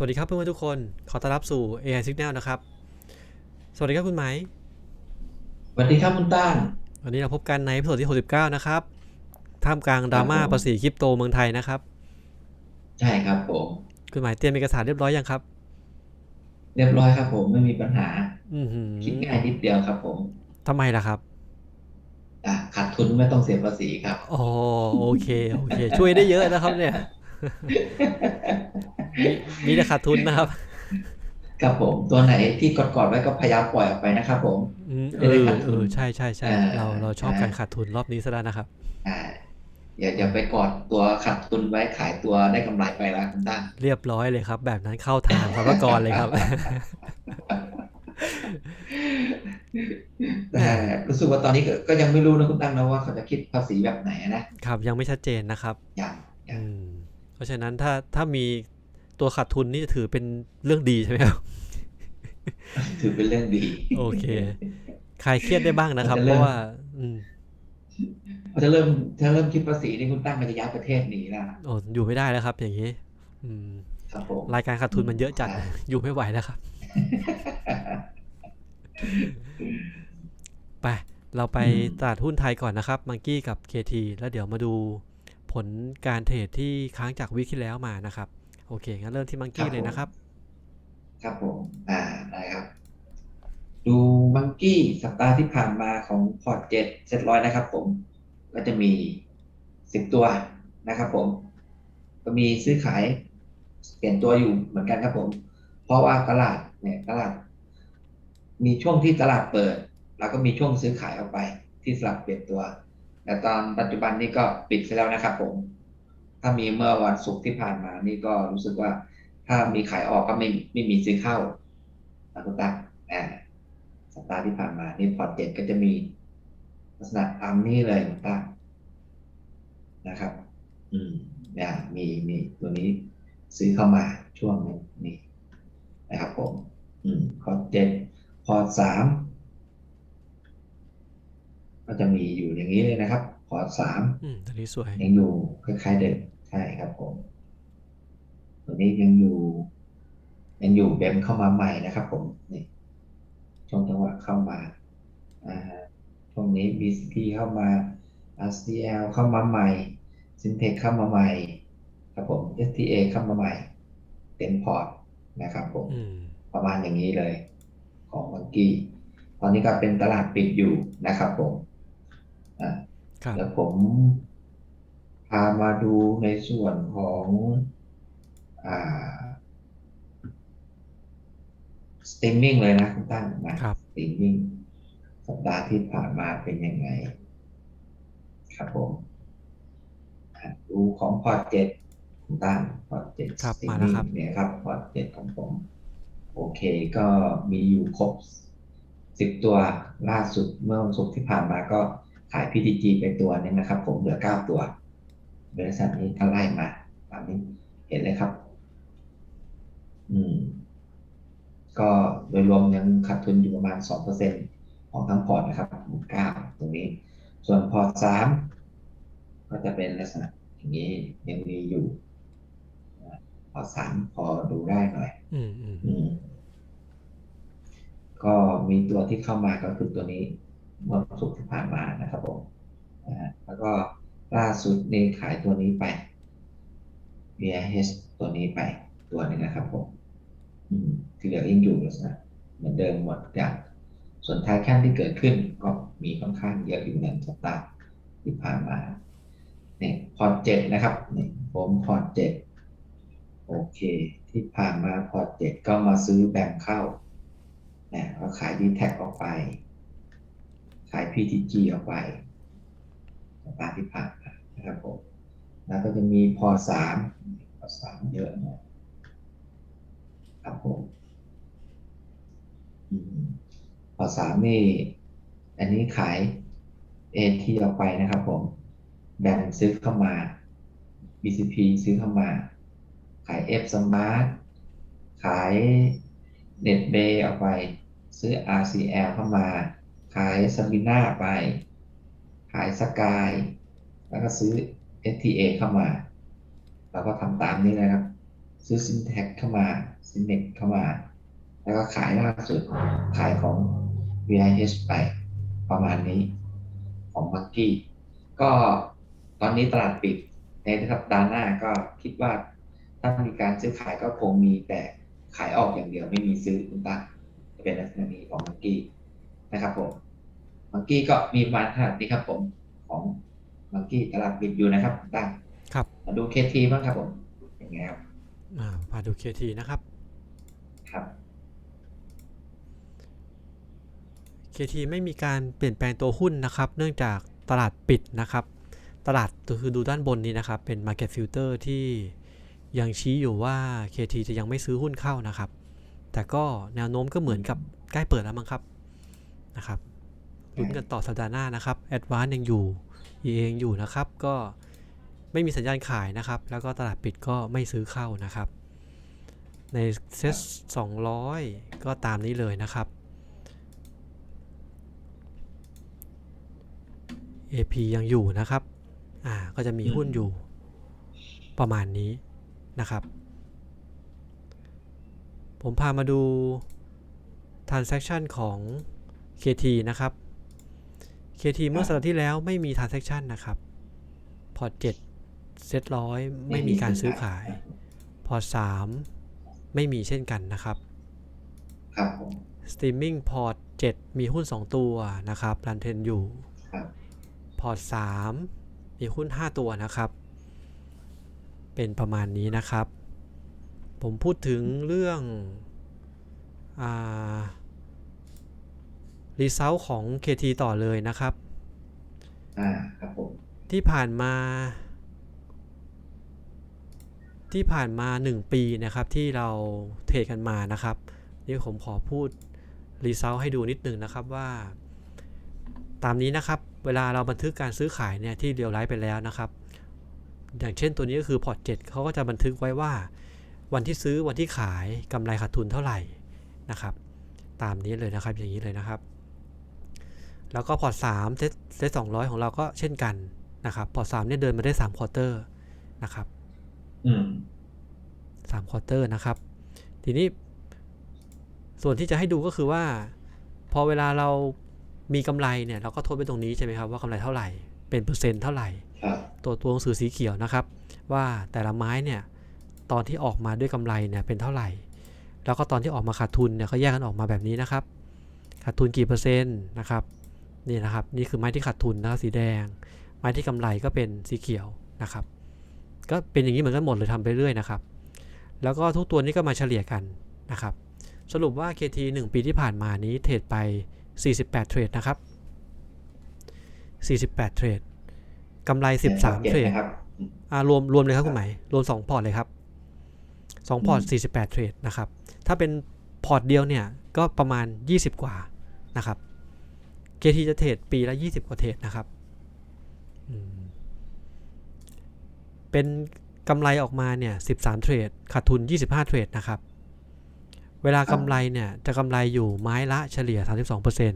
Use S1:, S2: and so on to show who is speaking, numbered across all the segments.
S1: วัสดีครับเพื่อนๆทุกคน ขอต้อนรับสู่ AI Signal นะครับ สวัสดีครับคุณไหม
S2: สวัสดีครับคุณต้าน
S1: วันนี้เราพบกันในตอนที่ 69 นะครับ ท่ามกลางดราม่า
S2: ครับผม
S1: ภาษีคริปโตเมืองไทยนะครับ
S2: ใช่ครับผม
S1: คุณไหมเตรียมเอกสารเรียบร้อยยังครับ
S2: เรียบร้อยครับผมไม่มีปัญหา
S1: อือหือ
S2: คิดง่ายนิดเดียวครับผม
S1: ทำไมล่ะครับ
S2: อะขาดทุนไม่ต้องเสียภาษีครับ
S1: อ๋อ โอเค โอเค ช่วยได้เยอะนะครับเนี่ย มีมีแต่ขาดทุนนะครับ
S2: ครับผมตัวไหนที่กดๆไว้ก็พยายามปล่อยออกไปนะครับผม
S1: อืม
S2: ไม่
S1: เอ
S2: ได้
S1: อ
S2: ขาดทุ
S1: เอนอใช่ใช่ใช่
S2: อ่า
S1: เราเราชอบ
S2: อ่า
S1: การขาดทุนรอบนี้ซะแล้วนะครับ
S2: อ่าอย่าอย่าไปกอดตัวขาดทุนไว้ขายตัวได้กำไรไปแล้วคุณต้าน
S1: เรียบร้อยเลยครับ แบบนั้นเข้าทางสรรพากรเลยครับ
S2: แต่รู้สึกว่าตอนนี้ก็ก็ยังไม่รู้นะคุณตั้งนะว่าเขาจะคิดภาษีแบบไหนนะครับ
S1: ยังไม่ชัดเจนนะครับ
S2: อย่างอย่า
S1: อื
S2: ง
S1: มเพ ราะฉะนั้นถ้าถ้ามีตัวขาดทุนนี่จะถือเป็นเรื่องดีใช่ไหมครับ
S2: ถือเป็นเรื่องดี
S1: โอเคคลายเครียดได้บ้างนะครับ
S2: มัน
S1: เพ
S2: จะเริ่ม
S1: ราะว่า อืม
S2: พอจะเริ่มถ้าเริ่มคิดภาษีนี่คุณตั้งมันจะย้ายประเทศหนีแล้ว
S1: โอ้อยู่ไม่ได้แล้วครับ อย่างนี้ อืม
S2: ครับผม
S1: รายการขาดทุนมันเยอะจัด
S2: ใช่
S1: อยู่ไม่ไหวแล้วครับ ไป เราไป
S2: อืม
S1: ตลาดหุ้นไทยก่อนนะครับ มังกี้กับ KT แล้วเดี๋ยวมาดู ผลการเทรดที่ค้างจากวีคที่แล้วมานะครับ โอเคงั้นเริ่มที่มังกี้เลยนะครับ
S2: ครับผมอ่าได้ครับ ดูมังกี้สัปดาห์ที่ผ่านมาของพอร์ตเจ็ดเจ็ดร้อยนะครับ ผม ก็จะมีสิบตัวนะครับ ผม ก็มีซื้อขายเปลี่ยนตัวอยู่เหมือนกันครับผม เพราะว่าตลาดเนี่ยตลาด มีช่วงที่ตลาดเปิด แล้วก็มีช่วงซื้อขายออกไปที่สลับเปลี่ยนตัว แต่ตอนปัจจุบันนี้ก็ปิดไปแล้วนะครับผม ถ้ามีเมื่อวันศุกร์ที่ผ่านมานี่ก็รู้สึกว่า ถ้ามีขายออกก็ไม่ไม่มีซื้อเข้านะคุณตาอ่าสัปดาห์ที่ผ่านมานี่พอร์ตเจ็ดก็จะมีลักษณะตามนี้เลยคุณตานะครับ อืมเนี่ยมีมีตัวนี้ซื้อเข้ามาช่วงนี้นี่นะครับผม อืมพอร์ตเจ็ดพอร์ตสามก็จะมีอยู่ อย่างนี้เลยนะครับพอร์ตสาม
S1: อืมตัวนี้สวย
S2: ยังอยู่คล้ายๆเดิมใช่ครับผม ตัวนี้ยังอยู่ ยังอยู่เบมเข้ามาใหม่นะครับ ผมนี่ช่วงจังหวะเข้ามาอ่าช่วงนี้ BCP เข้ามา RCL เข้ามาใหม่ Syntec เข้ามาใหม่ ครับผม STA เข้ามาใหม่เต็มพอร์ตนะครับผม
S1: อืม
S2: ประมาณอย่างนี้เลย ของมังกี้ ตอนนี้ก็เป็นตลาดปิดอยู่นะครับผมอ่า
S1: ครับ
S2: แล้วผมพามาดูในส่วนของอ่าสตรีมมิ่งเลยนะคุณตั้งนะครับ สตรีมมิ่งสัปดาห์ที่ผ่านมาเป็นยังไง ครับผมอะดูของพอร์ตเจ็ดคุณตั้งพอร์ตเจ็ด
S1: ครับ
S2: สตรีม
S1: มาแล้ว
S2: มิ่ง
S1: ครับ
S2: เนี่ยครับพอร์ตเจ็ดของผม โอเคก็มีอยู่ครบสิบตัวล่าสุดเมื่อวันศุกร์ที่ผ่านมาก็ ขาย PTG ไปตัวหนึงนะครับ ผมเหลือเก้าตัว บริษัทนี้ก็ไล่มาตามนี้เห็นเลยครับ อืม ก็โดยรวมยังขาดทุนอยู่ประมาณสองเปอร์เซ็นของทั้งพอร์ตนะครับหมู่เก้าตรงนี้ ส่วนพอร์ตสามก็จะเป็นลักษณะอย่างนี้ยังมีอยู่นะพอร์ตสามพอดูได้หน่อย
S1: อืมอืม
S2: อืมก็มีตัวที่เข้ามาก็คือตัวนี้เมื่อ วันศุกร์ที่ผ่านมานะครับผมนะแล้วก็ล่าสุดนี่ขายตัวนี้ไป VIH ตัวนี้ไปตัวนึงนะครับผมอืมที่เหลือยังอยู่ลักษณะเหมือนเดิมหมดอย่างส่วนท้ายแค่ที่เกิดขึ้นก็มีค่อนข้างเยอะอยู่ในสัปดาห์ที่ผ่านมาเนี่ยพอร์ตเจ็ดนะครับนี่ผมพอร์ตเจ็ดโอเค ที่ผ่านมาพอร์ตเจ็ดก็มาซื้อแบ่งเข้านะก็ขายดีแท็กออกไป ขาย PTG ออกไปสัปดาห์ที่ผ่านมานะครับผมแล้วก็จะมีพอสามพอสามเยอะนะครับผมพอสามนี่ อันนี้ขาย AT ออกไปนะครับผมแบ่งซื้อเข้ามา BCP ซื้อเข้ามา ขาย F Smart ขาย NetBay ออกไป ซื้อ RCL เข้ามา ขาย Sabina ไป ขาย Sky แล้วก็ซื้อ STA เข้ามา เราก็ทำตามนี้นะครับ ซื้อซินแท็กเข้ามาซินเน็กเข้ามา แล้วก็ขายล่าสุด ขายของ VIH ไปประมาณนี้ของมังกี้ก็ตอนนี้ตลาดปิดในสัปดาห์หน้าก็คิดว่าถ้ามีการซื้อขายก็คงมีแต่ขายออกอย่างเดียวไม่มีซื้อคุณตาจะเป็นลักษณะนี้ของมังกี้ นะครับผมมังกี้ก็มีประมาณขนาดนี้ครับผมของมังกี้ตลาดปิดอยู่นะครับคุณตา
S1: ครับ
S2: มาดูเคทีบ้างครับผมเป็นไงครับ
S1: อ่ามาดู KT นะครับ
S2: ครับ
S1: KT ไม่มีการเปลี่ยนแปลงตัวหุ้นนะครับ เนื่องจากตลาดปิดนะครับ ตลาดคือดูด้านบนนี้นะครับ เป็น Market Filter ที่ยังชี้อยู่ว่า KT จะยังไม่ซื้อหุ้นเข้านะครับ แต่ก็แนวโน้มก็เหมือนกับใกล้เปิดแล้วมั้งครับ นะครับลุ้นกันต่อสัปดาห์หน้านะครับ Advance ยังอยู่ EA ยังอยู่นะครับ ก็ไม่มีสัญญาณขายนะครับ แล้วก็ตลาดปิดก็ไม่ซื้อเข้านะครับ ในเซ็ต200 ก็ตามนี้เลยนะครับ AP ยังอยู่นะครับ อ่า ก็จะมีหุ้นอยู่ประมาณนี้นะครับ ผมพามาดู transaction ของ KT นะครับ KT เมื่อสัปดาห์ที่แล้วไม่มี transaction นะครับ พอร์ต7เซตร้อยไม่มีการซื้อขาย พอร์ต3ไม่มีเช่นกันนะครับ
S2: ครับผม
S1: Streaming พอร์ต7มีหุ้น2ตัวนะครับรันเทนอยู่
S2: ครับ
S1: พอร์ต3มีหุ้น5ตัวนะครับ เป็นประมาณนี้นะครับ ผมพูดถึงเรื่อง รีเซลของ KT ต่อเลยนะครับ
S2: อ่าครับผม
S1: ที่ผ่านมา ที่ผ่านมา 1 ปีนะครับที่เราเทรดกันมานะครับนี่ผมขอพูดรีเซลให้ดูนิดหนึ่งนะครับว่า ตามนี้นะครับ เวลาเราบันทึกการซื้อขายเนี่ยที่เรียวไลฟ์ไปแล้วนะครับ อย่างเช่นตัวนี้ก็คือพอร์ต7เขาก็จะบันทึกไว้ว่า วันที่ซื้อวันที่ขายกำไรขาดทุนเท่าไหร่นะครับ ตามนี้เลยนะครับอย่างนี้เลยนะครับ แล้วก็พอร์ต3เซตเซต200ของเราก็เช่นกันนะครับ พอร์ต3เนี่ยเดินมาได้3ควอเตอร์นะครับ
S2: อืม
S1: 3ควอเตอร์นะครับ ทีนี้ ส่วนที่จะให้ดูก็คือว่า พอเวลาเรามีกำไรเนี่ยเราก็ทดไปตรงนี้ใช่ไหมครับว่ากำไรเท่าไหร่เป็นเปอร์เซ็นต์เท่าไหร่
S2: ครับ
S1: ตัวตัวหนังสือสีเขียวนะครับ ว่าแต่ละไม้เนี่ยตอนที่ออกมาด้วยกำไรเนี่ยเป็นเท่าไหร่ แล้วก็ตอนที่ออกมาขาดทุนเนี่ยเขาแยกกันออกมาแบบนี้นะครับ ขาดทุนกี่เปอร์เซ็นต์นะครับ นี่นะครับ นี่คือไม้ที่ขาดทุนนะครับสีแดง ไม้ที่กำไรก็เป็นสีเขียวนะครับ ก็เป็นอย่างนี้เหมือนกันหมดเลยทำไปเรื่อยนะครับ แล้วก็ทุกตัวนี้ก็มาเฉลี่ยกันนะครับ สรุปว่า KT 1 ปีที่ผ่านมานี้เทรดไป 48 เทรดนะครับ 48 เทรดกำไร 13 เทรด
S2: นะครับ
S1: อ่ารวมรวมเลยครับคุณหมายรวม 2 พอร์ตเลยครับ 2 พอร์ต 48 เทรดนะครับ ถ้าเป็นพอร์ตเดียวเนี่ยก็ประมาณ 20 กว่านะครับ KT จะเทรดปีละ 20 กว่าเทรดนะครับอืมเป็นกำไรออกมาเนี่ย 13 เทรด ขาดทุน 25 เทรดนะครับ เวลากำไรเนี่ย จะกำไรอยู่ไม้ละเฉลี่ย 32%น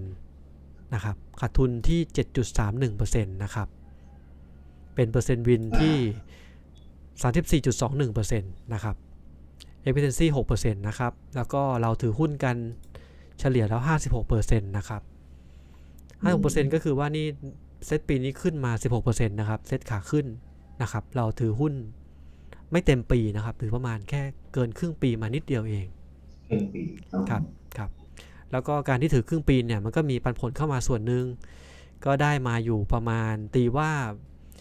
S1: ะครับ ขาดทุนที่ 7.31%นะครับ เป็นเปอร์เซ็นต์วินที่ 34.21%นะครับ efficiency 6%นะครับ แล้วก็เราถือหุ้นกันเฉลี่ยแล้ว 56%นะครับ 56%ก็คือว่านี่เซตปีนี้ขึ้นมา16%นะครับ เซตขาขึ้นนะครับ เราถือหุ้นไม่เต็มปีนะครับ ถือประมาณแค่เกินครึ่งปีมานิดเดียวเอง
S2: ครึ่งปี
S1: ครับครับ แล้วก็การที่ถือครึ่งปีเนี่ยมันก็มีปันผลเข้ามาส่วนหนึ่งก็ได้มาอยู่ประมาณตีว่า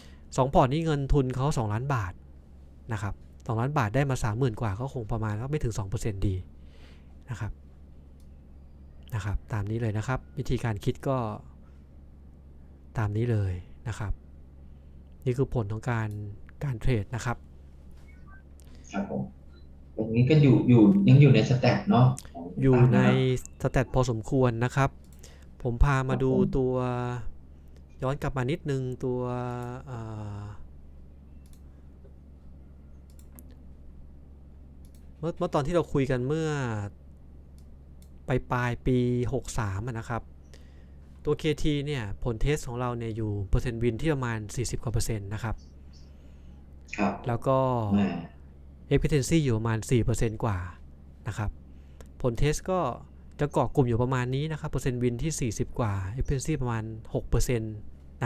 S1: 2พอร์ตนี้เงินทุนเขา2ล้านบาทนะครับ2ล้านบาทได้มา30,000กว่าก็คงประมาณก็ไม่ถึง2%ดีนะครับนะครับ ตามนี้เลยนะครับ วิธีการคิดก็ ตามนี้เลยนะครับ นี่คือผลของการการเทรดนะครับ
S2: ครับผมตรงนี้ก็อยู่อยู่ยังอยู่ในสแตทเนาะขง
S1: อยู่ใน
S2: ตั้งะ
S1: สแตทพอสมควรนะครับ ผมพามาดู
S2: ครับผม
S1: ตัวย้อนกลับมานิดนึงตัวเอ่อเมื่อเมื่อตอนที่เราคุยกันเมื่อปลายปลายปี 63อะนะครับ ตัว KT เนี่ยผลเทสของเราเนี่ยอยู่เปอร์เซ็นต์วินที่ประมาณ 40กว่าเปอร์เซ็นต์นะครับ
S2: ครับ
S1: แล้วก็
S2: อ่า
S1: efficiency อยู่ประมาณ 4%กว่านะครับผลเทสก็จะเกาะกลุ่มอยู่ประมาณนี้นะครับเปอร์เซ็นต์วินที่ 40 กว่า efficiency ประมาณ 6%น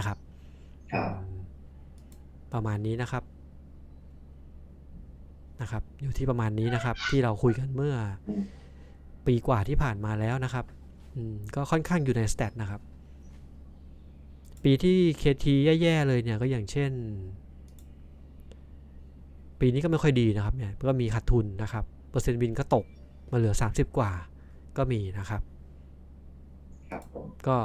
S1: ะครับ
S2: ครับ
S1: ประมาณนี้นะครับนะครับ อยู่ที่ประมาณนี้นะครับ ที่เราคุยกันเมื่อปีกว่าที่ผ่านมาแล้วนะครับอืม ก็ค่อนข้างอยู่ในสเตตนะครับ ปีที่ KT แย่ๆเลยเนี่ยก็อย่างเช่น ปีนี้ก็ไม่ค่อยดีนะครับเนี่ยก็มีขาดทุนนะครับ เปอร์เซ็นต์วินก็ตกมาเหลือ 30 กว่าก็มีนะครับ
S2: ครับผม
S1: ก็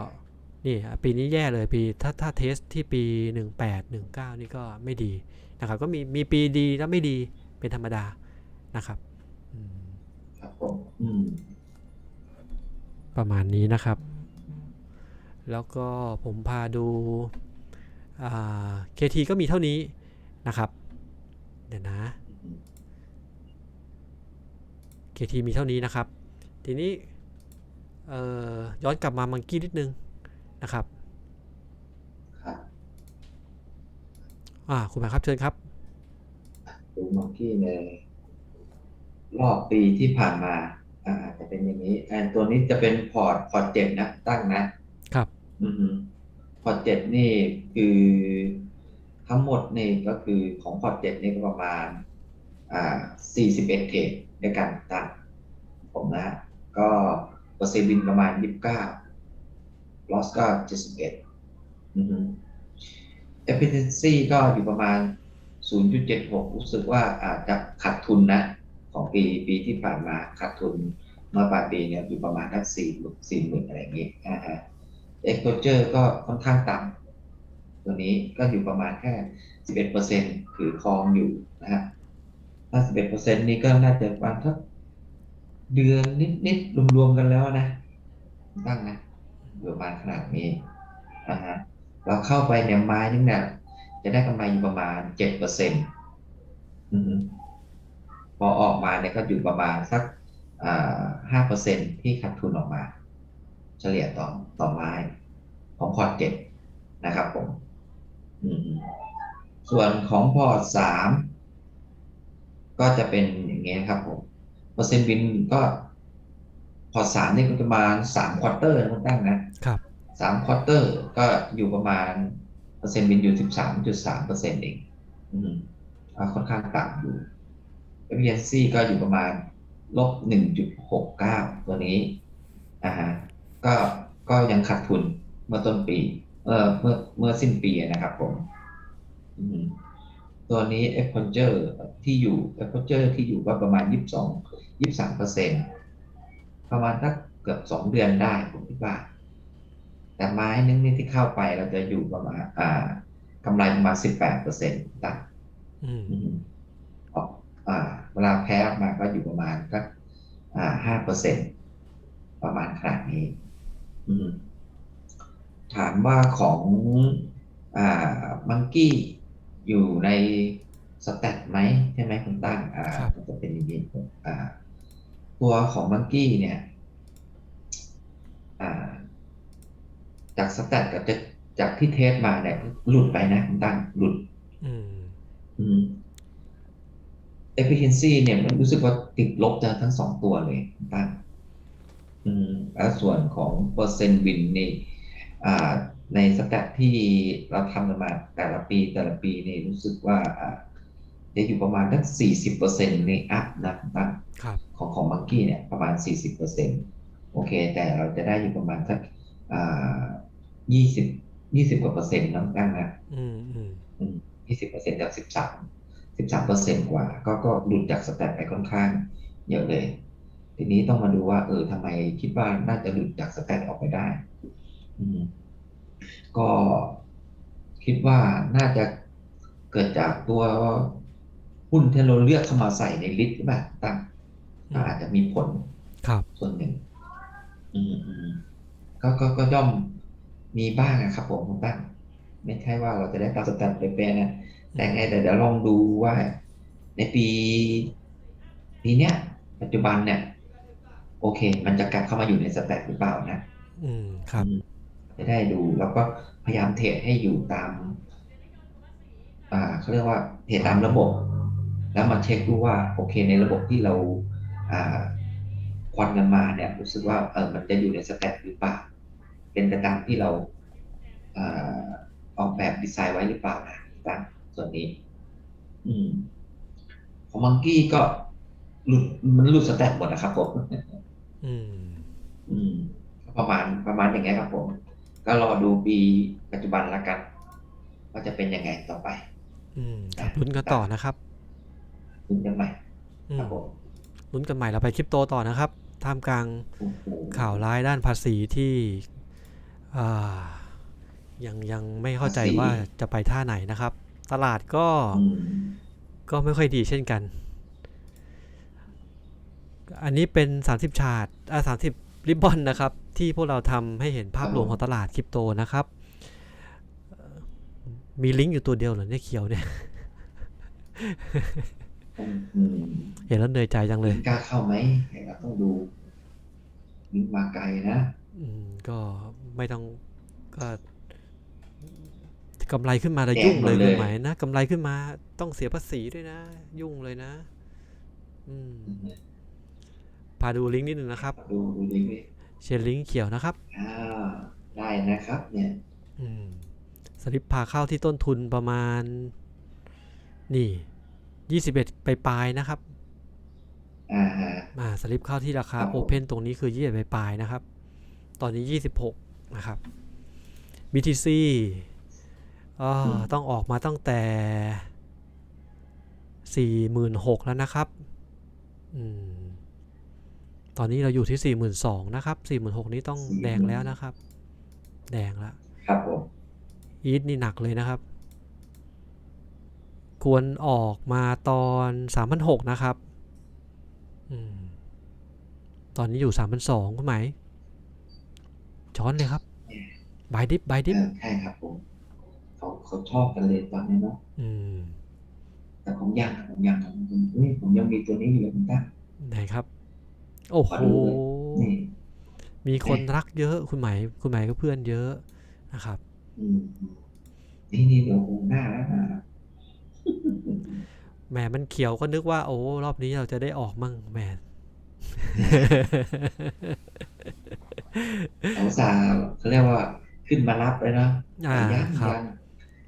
S1: นี่อะปีนี้แย่เลยปีถ้าถ้าเทสที่ปี 18 19 นี่ก็ไม่ดีนะครับ ก็มีมีปีดีแล้วไม่ดีเป็นธรรมดานะครับอืม
S2: ครับผมอืม
S1: ประมาณนี้นะครับ แล้วก็ผมพาดูเคทีก็มีเท่านี้นะครับ เดี๋ยวนะเคทีมีเท่านี้นะครับ ทีนี้เอ่อย้อนกลับมามังกี้นิดนึงนะครับ
S2: ครับ
S1: อ่าคุณหมายครับเชิญครับ
S2: ดูมังกี้ในรอบปีที่ผ่านมา อ่าจะเป็นอย่างนี้อันตัวนี้จะเป็นพอร์ตพอร์ตเจ็ดนะตั้งนะ
S1: ครับ
S2: อือฮึพอร์ตเจ็ดนี่คือทั้งหมดนี่ก็คือของพอร์ตเจ็ดนี่ก็ประมาณ อ่าสี่สิบเอ็ดเทรดในการตั้งผมนะ ก็เปอร์เซ็นต์บินประมาณยี่สิบเก้าลอสก็เจ็ดสิบเอ็ดอือฮึ efficiency ก็อยู่ประมาณ 0.76 รู้สึกว่าอาจจะขาดทุนนะ ของปีปีที่ผ่านมาขาดทุนเมื่อปลายปีเนี่ยอยู่ประมาณทักสี่สี่หมื่นอะไรอย่างงี้นะฮะ exposure ก็ค่อนข้างต่ำตัวนี้ก็อยู่ประมาณแค่11%ถือครองอยู่นะฮะถ้า11%นี้ก็น่าจะประมาณทักเดือนนิดๆรวมๆกันแล้วนะตั้งนะประมาณขนาดนี้นะฮะเราเข้าไปเนี่ยไม้นึงเนี่ยจะได้กำไรอยู่ประมาณเจ็ดเปอร์เซ็นต์ อออกมาเนี่ยก็อยู่ประมาณสักห้าเปอร์เซ็นที่ขาดทุนออกมา เฉลี่ยต่อต่อไม้ของพอร์ตเจ็ดนะครับผมอืมส่วนของพอร์ตสามก็จะเป็นอย่างเงี้ยครับผมเปอร์เซ็นต์วินก็พอร์ตสามนี่ก็ประมาณสามควอเตอร์นะคุณตั้งนะ
S1: ครับ
S2: สามควอเตอร์ก็อยู่ประมาณเปอร์เซ็นต์บินอยู่สิบสามจุดสามเปอร์เซ็นต์เอง อืมก็ค่อนข้างต่ำอยู่ efficiency ก็อยู่ประมาณลบหนึ่งจุดหกเก้าตัวนี้อ่าฮะก็ก็ยังขาดทุนเมื่อต้นปี เออเมื่อเมื่อสิ้นปีนะครับผมอืมตัวนี้ exposure ที่อยู่ exposure ที่อยู่ก็ประมาณยี่สิบสองยี่สิบสามเปอร์เซ็นต์ประมาณสักเกือบสองเดือนได้ผมคิดว่า แต่ไม้นึงนี่ที่เข้าไปเราจะอยู่ประมาณ อ่ากำไรประมาณสิบแปดเปอร์เซ็นต์ต่าง
S1: อืม
S2: อืมออกอ่า เวลาแพ้ออกมาก็อยู่ประมาณก็อ่าห้าเปอร์เซ็นต์ประมาณขนาดนี้อืมถามว่าของอ่ามังกี้อยู่ในสแตทไหมใช่ไหมคุณตั้งอ่า
S1: ครับ
S2: มันจะเป็นอย่างนี้อ่า ตัวของมังกี้เนี่ย อ่า จากสแตทกับจะจากที่เทสมาเนี่ยหลุดไปนะคุณตั้งหลุด
S1: อืม
S2: อืม efficiency เนี่ยมันรู้สึกว่าติดลบทั้งสองตัวเลยคุณตั้งอืมแล้วส่วนของเปอร์เซ็นต์วินนี่อ่าในสแตทที่เราทำกันมาแต่ละปีแต่ละปีนี่รู้สึกว่าอ่าจะอยู่ประมาณทั้งสี่สิบเปอร์เซ็นต์ในอัพนะคุณตั้ง
S1: ครับ
S2: ของของมังกี้เนี่ยประมาณ40เปอร์เซ็นโอเค แต่เราจะได้อยู่ประมาณสักอ่า20 20กว่าเปอร์เซ็นต์น้องตั้งนะ
S1: อืมอืม
S2: 20เปอร์เซ็นต์จาก13 13เปอร์เซ็นต์กว่า ก็ก็หลุดจากสแตทไปค่อนข้างเยอะเลย ทีนี้ต้องมาดูว่า เออทำไมคิดว่าน่าจะหลุดจากสแตทออกไปได้อืมก็คิดว่าน่าจะเกิดจากตัวหุ้นที่เราเลือกเข้ามาใส่ในลิสต์หรือเปล่าตั้ง
S1: อืม
S2: อาจจะมีผล
S1: ครับ
S2: ส่วนหนึ่งอืมอืมก็ก็ก็ย่อมมีบ้างนะครับผมคุณตั้ง ไม่ใช่ว่าเราจะได้ตามสแตทเป๊ะๆนะแต่ไงแต่เดี๋ยวลองดูว่า ในปีปีเนี้ยปัจจุบันเนี่ย โอเค มันจะกลับเข้ามาอยู่ในสแตทหรือเปล่านะ
S1: อืมครับ
S2: อืมจะได้ดูแล้วก็พยายามเทรดให้อยู่ตาม อ่าเขาเรียกว่าเทรดตามระบบ แล้วมาเช็คดูว่า โอเคในระบบที่เราอ่าควันกันมาเนี่ย รู้สึกว่าเออมันจะอยู่ในสแตทหรือเปล่า เป็นไปตามที่เราอ่า ออกแบบดีไซน์ไว้หรือเปล่านะตามส่วนนี้ อืมของมังกี้ก็หลุดมันหลุดสแตทหมดนะครับผม
S1: อืม
S2: อืม ประมาณประมาณอย่างเงี้ยครับผม ก็รอดูปีปัจจุบันละกันว่าจะเป็นยังไงต่อไป
S1: อืมครับลุ้นกันต่อนะครับ
S2: คุณกันใหม่
S1: อื
S2: ครั
S1: ม
S2: บผม
S1: ลุ้นกันใหม่เราไปคริปโตต่อนะครับท่ามกลาง
S2: โอ้โห
S1: ข่าวร้ายด้านภาษีที่อ่า ยังยังไม่เข้าใจว่าจะไปท่าไหนนะครับ ตลาดก็
S2: อืม
S1: ก็ไม่ค่อยดีเช่นกัน อันนี้เป็น 30 ชาร์ตอ่า30ริบบอนนะครับ ที่พวกเราทำให้เห็นภาพรวมของตลาดคริปโตนะครับเอ่อมีลิงก์อยู่ตัวเดียวเหรอเนี่ยเขียวเนี่ย
S2: อืม
S1: เห็นแล้วเหนื่อยใจจังเลย
S2: กล้าเข้าไหมเราต้องดูลิงก์มาไกลนะ
S1: อืม ก็ไม่ต้องก็ กำไรขึ้นมาแล้ว
S2: แจก
S1: ยุ่ง
S2: หม
S1: เล
S2: ด
S1: ย
S2: เลย
S1: คือหมายนะกำไรขึ้นมาต้องเสียภาษีด้วยนะ ยุ่งเลยนะ อืมพาดูลิงก์นิดหนึ่งนะครับ
S2: ดูดูลิงก์ดิ
S1: เชนลิงก์เขียวนะครับ
S2: อ่าได้นะครับ เนี่ย
S1: อืมสลิปพาเข้าที่ต้นทุนประมาณ นี่ยี่สิบเอ็ดไปปลายๆนะครับ
S2: อ่าฮะ
S1: อ่าสลิปเข้าที่ราคา
S2: ครับผม
S1: โอเพนตรงนี้คือยี่สิบไปปลายๆนะครับ ตอนนี้ยี่สิบหกนะครับ BTC อ่า ต้องออกมาตั้งแต่สี่หมื่นหกแล้วนะครับอืมตอนนี้เราอยู่ที่สี่หมื่นสองนะครับสี่หมื่นหกนี้ต้องแดงแล้วนะครับ แดงแล้ว
S2: ครับผม
S1: อีทนี่หนักเลยนะครับ ควรออกมาตอนสามพันหกนะครับอมตอนนี้อยู่สามพันสองคุณไหมายช้อนเลยครับบายดิฟบายดิฟ
S2: เออใช่ครับผม เขาเขาชอบกันเลยตอนนี้เนาะ
S1: อืม
S2: แต่ผมยังผมยังผมผมเฮ้ยผมยังมีตัวนี้อยู่เลยคุณตั้ง
S1: ไหนครับ โอ้โห
S2: ขอดูเลยนี่
S1: มีคนรักเยอะคุณไหมายคุณไหมายก็เพื่อนเยอะนะครับ
S2: อืมนี่นี่เดี๋ยวคงหน้าแล้วนะ
S1: แหมมันเขียวก็นึกว่า โอ้รอบนี้เราจะได้ออกมั่งแหม
S2: เขาสาวเขาเรียกว่าขึ้นมารับเลยนะ
S1: อ่า
S2: แต่ยัง
S1: ครับ
S2: ยัง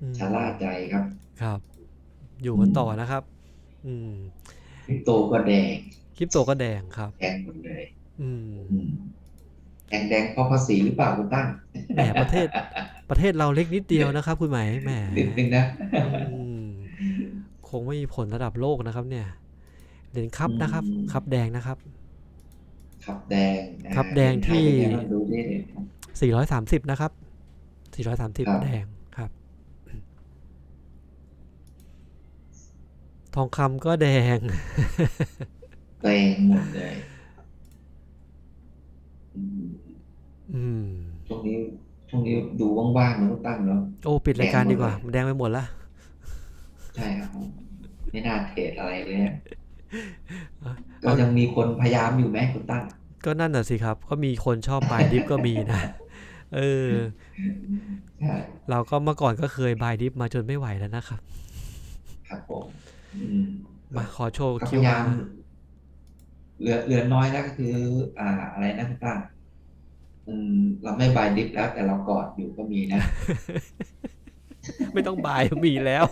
S1: อืม
S2: ชะล่าใจครับ
S1: ครับ อยู่กันต่อนะครับ อืม
S2: คริปโตก็แดง
S1: คริปโตก็แดงครับ
S2: แดงหมดเลย
S1: อืม
S2: อืมแดงแดงเพราะภาษีหรือเปล่าคุณตั้ง
S1: แหมประเทศ ประเทศเราเล็กนิดเดียวนะครับ คุณหมายแหม
S2: นิดนึงนะ
S1: อืมคงไม่มีผลระดับโลกนะครับ เนี่ยเหรียญคัพนะครับคัพแดงนะครับ
S2: ขับแดงอ่า
S1: ครับแดงที่
S2: เป็นไงบ้างดูดิ
S1: 430 นะครับ 430แดงครับ ทองคำก็แดง
S2: แดงหมดเลยอืม
S1: อืม
S2: ช่วงนี้ช่วงนี้ดูว่างๆนะคุณตั้งเนาะ
S1: โอ้ปิดรายการ
S2: แดงหมด
S1: ดีกว่า
S2: เลย
S1: มันแดงไปหมดละ
S2: ใช่ครับผมไม่น่าเทรดอะไรเลยเนี่ย
S1: อะ
S2: ก็ยังมีคนพยายามอยู่ไหมคุณตั้ง
S1: ก็นั่นน่ะสิครับ ก็มีคนชอบบายดิฟก็มีนะเออ
S2: ใช่
S1: เราก็เมื่อก่อนก็เคยบายดิฟมาจนไม่ไหวแล้วนะครับ
S2: ครับผมอื ม
S1: มาขอโชว์
S2: ก็
S1: คิ
S2: พ
S1: วยา
S2: ยา
S1: อาม
S2: เหลือเหลือน้อยแล้วก็คือ อ่า อะไรนะคุณตั้งอืมเราไม่บายดิฟแล้ว แต่เรากอดอยู่ก็มีนะ
S1: ไม่ต้องบายมีแล้ว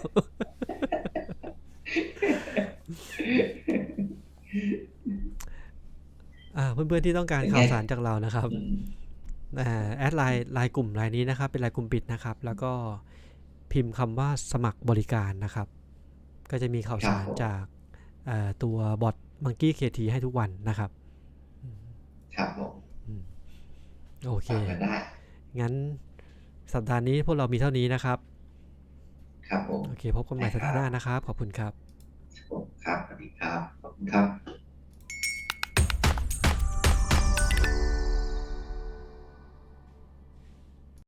S1: อ่า เพื่อนๆที่ต้องการ
S2: เป็นไง
S1: ข่าวสารจากเรานะครับ
S2: อืม
S1: อ่าแอดไลน์ไลน์กลุ่มไลน์นี้นะครับ เป็นไลน์กลุ่มปิดนะครับ แล้วก็พิมพ์คำว่าสมัครบริการนะครับ ก็จะมีข่าวสารจากเอ่อตัวบอทมังกี้เคทีให้ทุกวันนะครับ
S2: ครับผม
S1: โอเค
S2: ฝากกันได้
S1: งั้นสัปดาห์นี้พวกเรามีเท่านี้นะครับ
S2: ครับผม
S1: โอเค พบกันใหม่สัปดาห์หน้านะครับ ขอบคุณครับ
S2: ผมครับ สวัสดีครับ ขอบคุณครับ